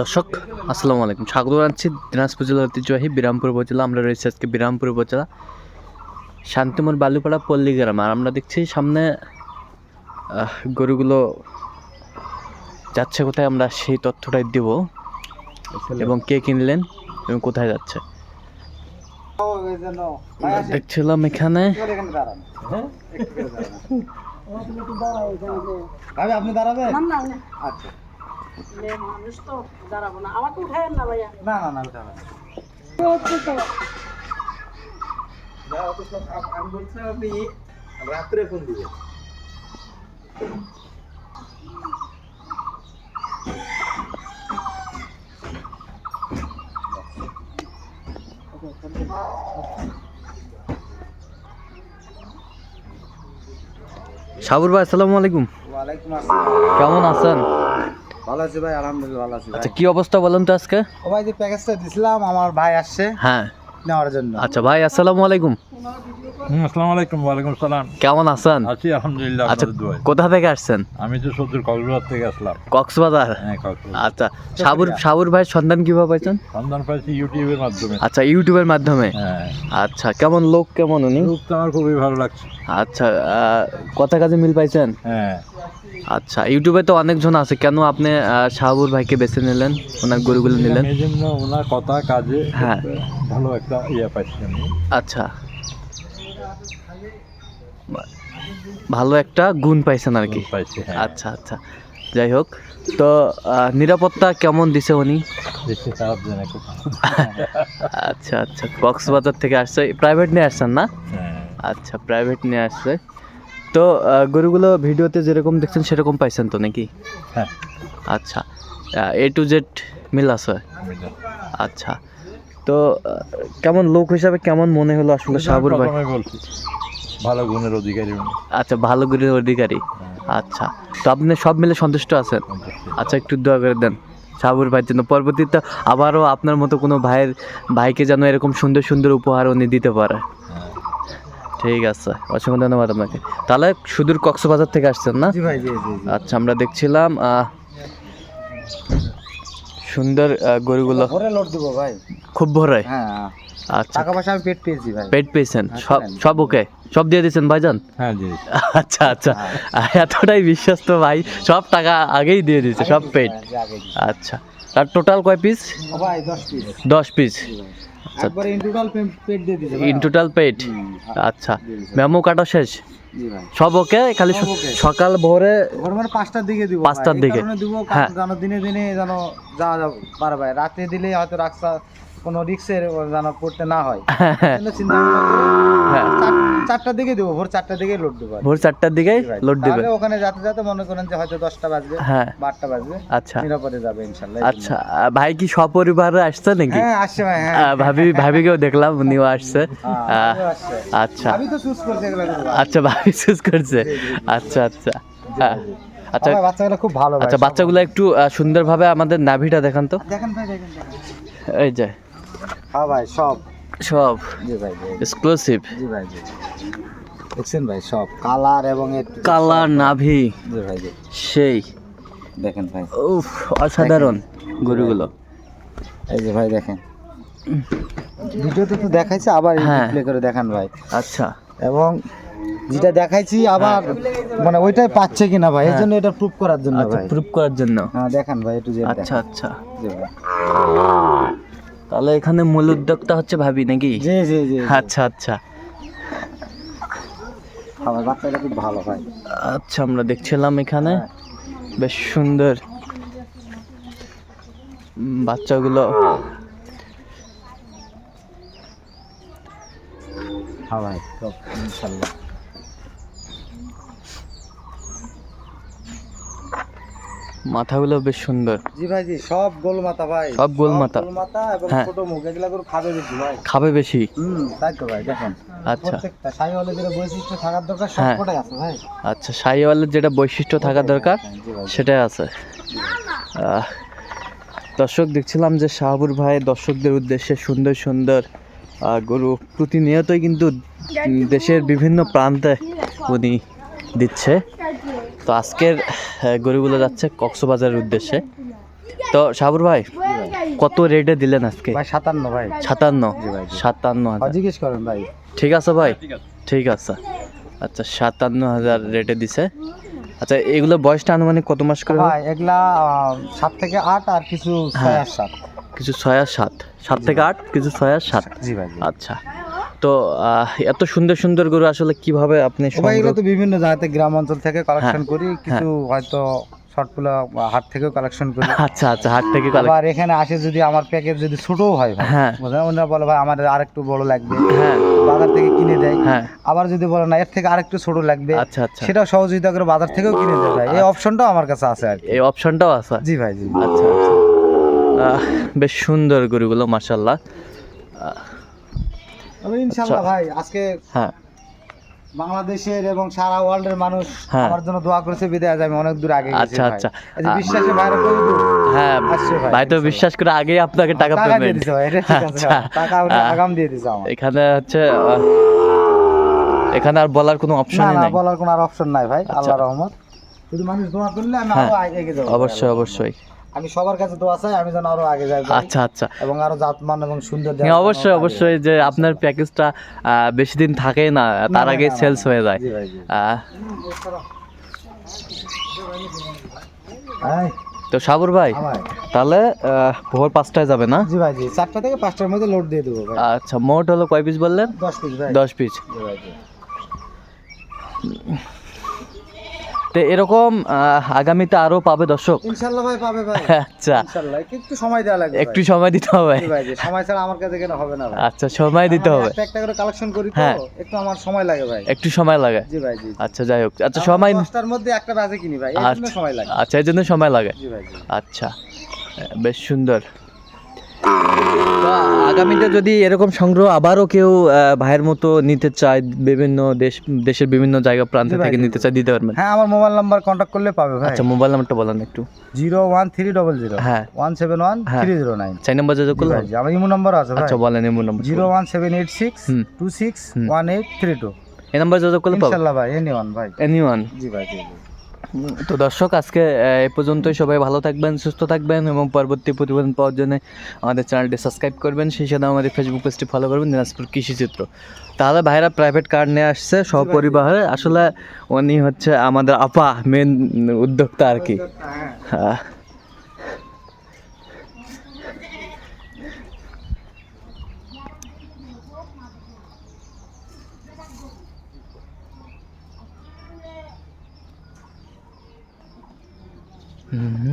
দর্শক আসসালামু আলাইকুম। স্বাগত জানাচ্ছি দিনাজপুর জেলার ঐতিহ্যবাহী বিরামপুর উপজেলা। আমরা রয়েছি আজকে বিরামপুর উপজেলা শান্তিমোর বালুপাড়া পল্লী গ্রাম আর আমরা দেখছি সামনে গরুগুলো যাচ্ছে কোথায় আমরা সেই তথ্যটাই দেব। এবং কে কিনলেন এবং কোথায় যাচ্ছে। দেখছিলাম এখানে। আপনি দাঁড়াবেন? আচ্ছা। মানুষ তো দাঁড়াবো না। আমাকে উঠায় না ভাইয়া। না না না উঠাবেন আমি বলছিলাম আপনি রাত্রে ফোন দিবেন। সাবুর ভাই আসসালামু আলাইকুম। কেমন আছেন? ভালো আছি ভাই আলহামদুলিল্লাহ ভালো আছি আচ্ছা কি অবস্থা বলেন তো আজকে? ও ভাই যে প্যাকেজটা দিছিলাম আমার ভাই আসছে হ্যাঁ। নেওয়ার জন্য। আচ্ছা ভাই আসসালামু আলাইকুম। হুম, আসসালামু আলাইকুম ওয়ালাইকুম সালাম। কেমন আছেন? আছি আলহামদুলিল্লাহ আচ্ছা কোথা থেকে আসছেন? আমি তো কক্সবাজার থেকে আসলাম। কক্সবাজার? হ্যাঁ কক্সবাজার। আচ্ছা সাবুর সাবুর ভাই সন্ধান কীভাবে পাইছেন? সন্ধান পাইছি ইউটিউবের মাধ্যমে। আচ্ছা ইউটিউবের মাধ্যমে? হ্যাঁ। আচ্ছা কেমন লোক কেমন উনি? রূপ তো আমার খুবই ভালো লাগছে। আচ্ছা আহ, কথা কাজে মিল পাইছেন? হ্যাঁ। আচ্ছা ইউটিউবে তো অনেকজন আছে। কেন আপনি শাহাবুর ভাইকে বেছে নিলেন? ওনার গরুগুলো নিলেন? এই জন্য ওনার কথা কাজে হ্যাঁ। ভালো একটা ইয়ে পাইছি আমি। আচ্ছা। ভালো একটা গুণ পাইছেন আর কি। হ্যাঁ। আচ্ছা আচ্ছা। যাই হোক তো নিরাপত্তা কেমন দিছে উনি? আচ্ছা আচ্ছা। কক্সবাজার থেকে আসছে। প্রাইভেট নিয়ে আসছেন না? হ্যাঁ। আচ্ছা প্রাইভেট নিয়ে আসছে। তো গরুগুলো ভিডিওতে যেরকম দেখছেন সেরকম পাইছেন তো নাকি? হ্যাঁ। আচ্ছা। এ টু জেড মিল আছে? আচ্ছা। তো কেমন লোক হিসাবে কেমন মনে হলো আসলে শাহাবুর ভাই? ভালো গুণের অধিকারী আচ্ছা ভালো গুণের অধিকারী। আচ্ছা। তো আপনি সব মিলে সন্তুষ্ট আছেন? আচ্ছা একটু দোয়া করে দেন শাহাবুর ভাইয়ের জন্য। পরবর্তীতে আবারও আপনার মতো কোনো ভাইয়ের ভাইকে যেন এরকম সুন্দর সুন্দর উপহার উনি দিতে পারে। হ্যাঁ। ঠিক আছে। অসংখ্য ধন্যবাদ আপনাকে। তাহলে সুদূর কক্সবাজার থেকে আসছেন না। আচ্ছা আমরা দেখছিলাম সুন্দর গরুগুলো। ভাই। খুব ভরে? হ্যাঁ আচ্ছা। টাকা পয়সা আমি পেট পেয়েছি ভাই। পেট পেয়েছেন? হ্যাঁ, সব সব ওকে? সব দিয়ে দিয়েছেন ভাইজান? হ্যাঁ আচ্ছা আচ্ছা। এতটাই বিশ্বাস তো ভাই সব টাকা আগেই দিয়ে দিয়েছে সব পেট। হ্যাঁ। আচ্ছা। তার টোটাল কয় পিস ভাই দশ পিস দশ পিস একবার ইন টোটাল পেট দিয়ে ইন টোটাল পেট? আচ্ছা। মেমো কাটা শেষ? সব ওকে খালি। সকাল ভোরে? পাঁচটার দিকে দিব পাঁচটার দিকে। দিব হ্যাঁ। দিনে দিনে যেন যাওয়া যাবে পারবে রাতে দিলে হয়তো রাস্তা কোনো রিক্সের যেন পড়তে না হয়। চিন্তা হ্যাঁ। চার- চারটার দিকে দিব ভোর চারটার দিকে লোড দেবো ভোর চারটার দিকে। লোড দিবে ওখানে যাতে যাতে মনে করেন যে হয়তো দশটা বাজবে হ্যাঁ। বা বাজবে আচ্ছা। নিরাপদে যাবে ইনশাল্লাহ আচ্ছা ভাই কি সপরিবারে আসছে নাকি? হ্যাঁ আসছে ভাই হ্যাঁ। ভাবি ভাবিকেও দেখলাম উনিও আসছে। হ্যাঁ। আচ্ছা। আমি তো চুজ করছি আচ্ছা ভাবি চুজ করছে। আচ্ছা আচ্ছা। হ্যাঁ আচ্ছা। বাচ্চাগুলো খুব ভালো আচ্ছা বাচ্চাগুলো একটু সুন্দরভাবে আমাদের নাভিটা দেখান তো। দেখেন ভাই দেখেন দেখেন। এই যে। হ্যাঁ ভাই সব। সব? জি ভাই এক্সক্লুসিভ জি ভাই জি। দেখছেন ভাই সব। কালার এবং কালার নাভি। জি ভাই জি। সেই। দেখেন ভাই। উফ অসাধারণ গরুগুলো। এই যে ভাই দেখেন। ভিডিওতে তো দেখাইছে আবার হ্যাঁ। প্লে করে দেখান ভাই। আচ্ছা। এবং যেটা দেখাইছি আবার মানে ওইটাই পাচ্ছে কিনা ভাই এর জন্য এটা প্রুফ করার জন্য আচ্ছা ভাই। প্রুভ করার জন্য। হ্যাঁ দেখান ভাই একটু আচ্ছা আচ্ছা। জি ভাই। তাহলে এখানে মূল উদ্যোক্তা হচ্ছে ভাবি নাকি? জি জি জি আচ্ছা আচ্ছা। আমার বাচ্চাটা খুব ভালো ভাই আচ্ছা আমরা দেখছিলাম এখানে। বেশ সুন্দর। বাচ্চাগুলো। হ্যাঁ ভাই ইনশাল্লাহ। মাথাগুলো বেশ সুন্দর। জি ভাই জি সব গোল মাথা ভাই। সব গোল মাথা। গোল মাথা এবং হ্যাঁ। ছোট মুখ এগুলা করে খাবে বেশি ভাই। খাবে বেশি। হুম তাই তো ভাই দেখেন। আচ্ছা। প্রত্যেকটা যেটা বৈশিষ্ট্য থাকার দরকার হ্যাঁ। সবকটাই আছে ভাই। আচ্ছা যেটা বৈশিষ্ট্য থাকা দরকার হ্যাঁ, সেটাই আছে। দর্শক দেখছিলাম যে শাহাবুর ভাই দর্শকদের উদ্দেশ্যে সুন্দর সুন্দর গরু প্রতিনিয়তই কিন্তু দেশের বিভিন্ন প্রান্তে উনি দিচ্ছে। তো আজকের গরুগুলো যাচ্ছে কক্সবাজারের উদ্দেশ্যে। তো সাবুর ভাই কত রেটে দিলেন আজকে? ভাই সাতান্ন ভাই। সাতান্ন? সাতান্ন হাজার। জিজ্ঞেস করেন ভাই। ঠিক আছে ভাই ঠিক আছে। আচ্ছা সাতান্ন হাজার রেটে দিছে। আচ্ছা এগুলো বয়সটা আনুমানিক কত মাস করে? ভাই এগুলা সাত থেকে আট আর কিছু ছয় হ্যাঁ। আর সাত। কিছু ছয় আর সাত। সাত থেকে আট কিছু ছয় আর সাত। জি ভাই আচ্ছা। তো আহ, এত সুন্দর সুন্দর গরু আসলে কীভাবে আপনি এগুলো তো বিভিন্ন জায়গাতে গ্রাম অঞ্চল থেকে কালেকশন করি। কিছু হয়তো শর্টগুলো হাট থেকেও কালেকশন করি। আচ্ছা আচ্ছা হাট থেকে আবার এখানে আসে যদি আমার প্যাকেজ যদি ছোটও হয় হ্যাঁ। ওনারা বলে ভাই আমার আরেকটু বড় লাগবে। হ্যাঁ। বাজার থেকে কিনে দেয়। হ্যাঁ। আবার যদি বলে না এর থেকে আরেকটু ছোট লাগবে। আচ্ছা আচ্ছা। সেটাও সহযোগিতা করে বাজার থেকেও কিনে দেয় ভাই। এই অপশনটাও আমার কাছে আছে আর এই অপশনটাও আছে? জি ভাই জি। আচ্ছা আচ্ছা। বেশ সুন্দর গরুগুলো মার্শাল্লাহ তবে ইনশাল্লাহ ভাই আজকে হ্যাঁ। বাংলাদেশের এবং সারা ওয়ার্ল্ডের মানুষ হ্যাঁ। আমার জন্য দোয়া করেছে বিদায় আজ আমি অনেক দূর আগে আচ্ছা, ভাই। আচ্ছা। বিশ্বাসে বাইরে হ্যাঁ ভাই, তো বিশ্বাস করে আগেই আপনাকে টাকা টাকা দিয়ে পেমেন্ট ঠিক আছে আচ্ছা। টাকা আগাম দিয়ে দিছে এখানে হচ্ছে এখানে আর বলার কোনো না অপশনই নাই। বলার কোনো আর অপশন নাই ভাই আল্লাহ রহমত। যদি মানুষ দোয়া করলে আমি হ্যাঁ, আরও এগিয়ে যাব অবশ্যই অবশ্যই। আমি সবার কাছে দোয়া চাই আমি যেন আরও আগে যাই আচ্ছা আচ্ছা। এবং আরও জাতমান এবং সুন্দর হ্যাঁ অবশ্যই অবশ্যই যে আপনার প্যাকেজটা বেশি দিন থাকে না তার আগে সেলস হয়ে যায়। তো সাবর ভাই তাহলে ভোর পাঁচটায় যাবে না? জি ভাই জি চারটা থেকে পাঁচটার মধ্যে লোড দিয়ে দেবো আচ্ছা মোট হলো কয় পিস বললেন? দশ পিস ভাই। দশ পিস জি ভাই তো এরকম আগামীতে আরও পাবে দর্শক? ইনশাল্লাহ ভাই পাবে ভাই। আচ্ছা। ইনশাল্লাহ। একটু সময় দেওয়া লাগবে একটু সময় দিতে হবে। ভাই সময় ছাড়া আমার কাছে কেন হবে না আচ্ছা সময় দিতে হবে। একটা একটা করে কালেকশন করি তো হ্যাঁ। একটু আমার সময় লাগে ভাই। একটু সময় লাগে। জি ভাই জি। আচ্ছা যাই হোক। আচ্ছা সময় দশটার মধ্যে একটা বাজে কিনি ভাই এই জন্য আচ্ছা। সময় লাগে। আচ্ছা এই জন্য সময় লাগে। জি ভাই আচ্ছা। বেশ সুন্দর। তো আগামীতে যদি এরকম সংগ্রহ আবারও কেউ ভাইয়ের মতো নিতে চায় বিভিন্ন দেশ দেশের বিভিন্ন জায়গা প্রান্ত থেকে নিতে। চায় দিতে পারবেন? হ্যাঁ আমার মোবাইল নাম্বার কন্ট্যাক্ট করলে পাবে ভাই। আচ্ছা মোবাইল নাম্বারটা বলেন একটু। Zero one three double zero. হ্যাঁ। ওয়ান সেভেন ওয়ান হ্যাঁ। Three zero nine. চার নম্বর যোগাযোগ করলাম। আমার ইমো নাম্বার আছে ভাই। আচ্ছা বলেন এমন number. Zero one seven eight six two six one eight three two. এই নাম্বার যোগাযোগ করলে পাবো? ইনশাল্লাহ ভাই এনি ওয়ান ভাই। এনিওয়ান জি ভাই জি। তো দর্শক, আজকে এ পর্যন্তই। সবাই ভালো থাকবেন, সুস্থ থাকবেন এবং পরবর্তী প্রতিবেদন পাওয়ার জন্য আমাদের চ্যানেলটি সাবস্ক্রাইব করবেন। সেই সাথে আমাদের ফেসবুক পেজটি ফলো করবেন, দিনাজপুর কৃষিচিত্র তাহলে ভাইরা প্রাইভেট কার নিয়ে আসছে সপরিবারে। আসলে উনি হচ্ছে আমাদের আপা মেন উদ্যোক্তা আর কি। হ্যাঁ। হুম ভাই হুম